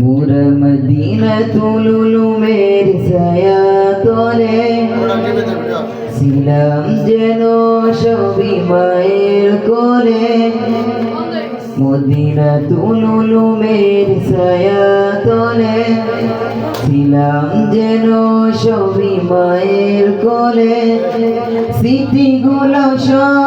মোরা মদিনা তুলুলু মের ছায়া তলে ছিলাম যেন সবই মায়ের কোলে মদিনা তুলুলু মের ছায়া তলে ছিলাম যেন সবই মায়ের কোলে স্মৃতিগুলো সব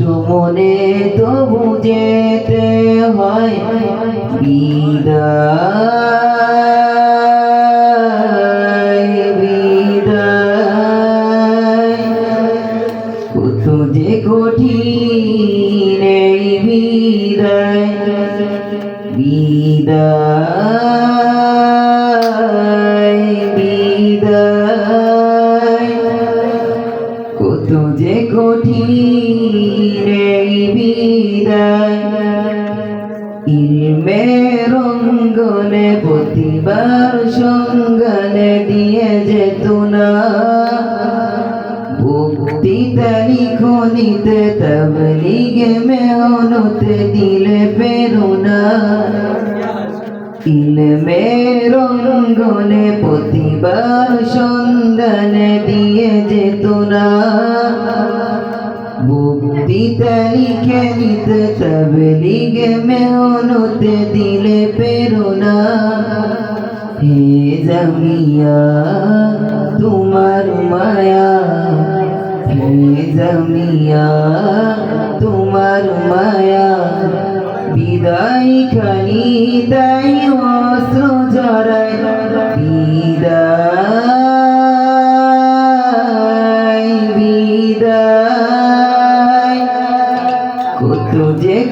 কষ্ট মনে তবু যেতে হয়। যে কঠিন বিদায় বিদায়। বিদায় ইলমের অঙ্গনে প্রতিবার সঙ্গনে দিয়ে যেত না। ভক্তি তারি খনিতে তবলিগে মেহনতে দিলে পেরোনা ইলমের অঙ্গনে প্রতিবার সন্ধানে দিয়ে যেত না। মুক্তি তালিখে নিতে তবলিগে মেহনতে দিলে পেরোনা হে জামিয়া, তোমার মায়া। হে জামিয়া, তোমার মায়া। বিদায় খানি তাই অস্ত্র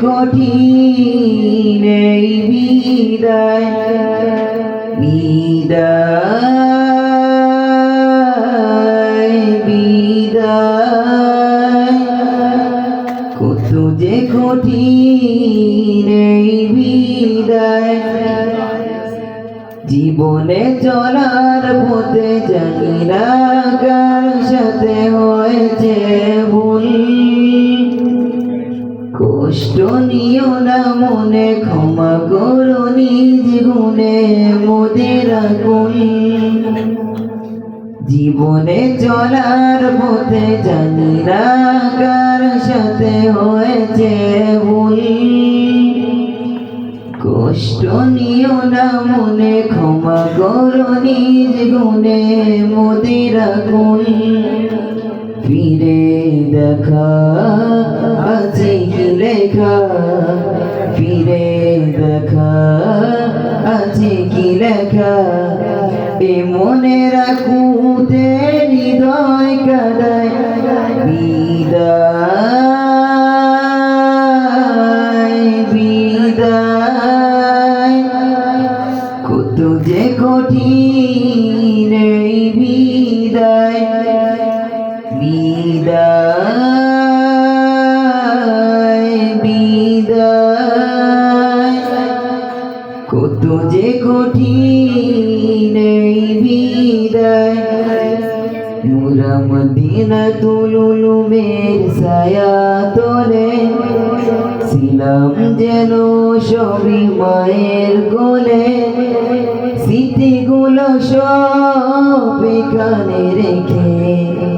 কঠিন এই বিদায় বিদায় বিদায়। কত যে কঠিন এই বিদায়, জীবনে চলার পথে জানি না কার সাথে হয়েছে ভুল। কষ্ট নিও না মনে, ক্ষমা করো নিজ গুণে মোদের আগুন। জীবনে চলার পথে জানি না কার সাথে হয়েছে ভুল। কষ্ট নিও না মনে, ক্ষমা করো নিজ গুণে মোদের আগুন। ফিরে দেখা আছে কি লেখা? ফিরে দেখা আছে কি লেখা? এ মনে রাখুতে হৃদয় কাদায়, বিদায় বিদায়। কত যে কঠিন বিদায় কত যে কঠিন এই বিদায় মদিনা তুলুলু মের ছায়া তোলে ছিলাম যেন সবই মায়ের গোলে স্মৃতিগুলো সব এখানে রেখে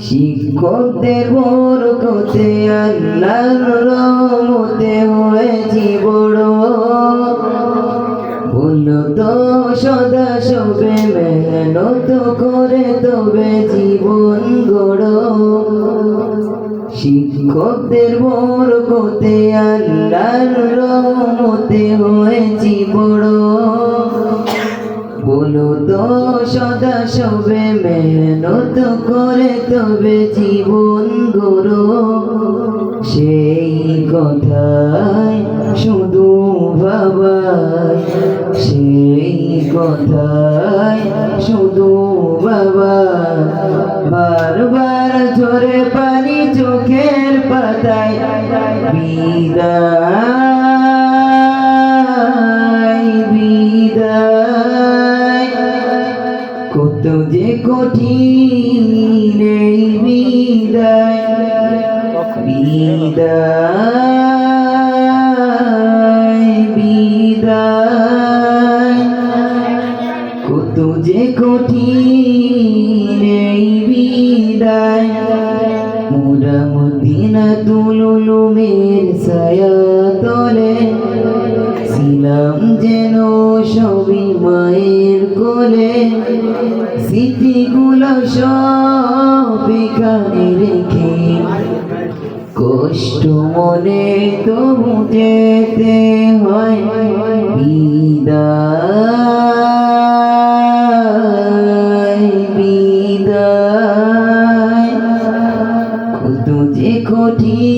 শিক্ষকদের বরকতে আল্লাহর রহমতে হয়েছি বড় বলল তো সদা সবে মেহনত করে তবে জীবন গড়। শিক্ষকদের বরকতে আল্লাহর রহমতে হয়েছি বড় তো সদা সবে মেহনত করে তবে জীবন গড়ো। সেই কথায় শুধু বাবাই সেই কথায় শুধু বাবা বারবার ঝরে পানি চোখের পাতায়, বিদায় কত যে কঠিন বিদায় বিদায় বিদায়। কত যে কঠিন এই বিদায়, মোরা মদিনা তুলুলুমের ছায়া তলে, ছিলাম যেন সবই মায়ের কোলে। স্মৃতিগুলো সব এখানে রেখে কষ্ট মনে তবু যেতে হয় বিদায় বিদায়। কত যে কঠিন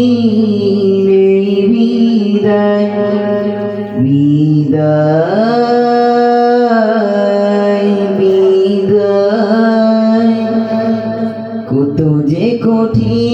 বিদায় কত যে কঠিন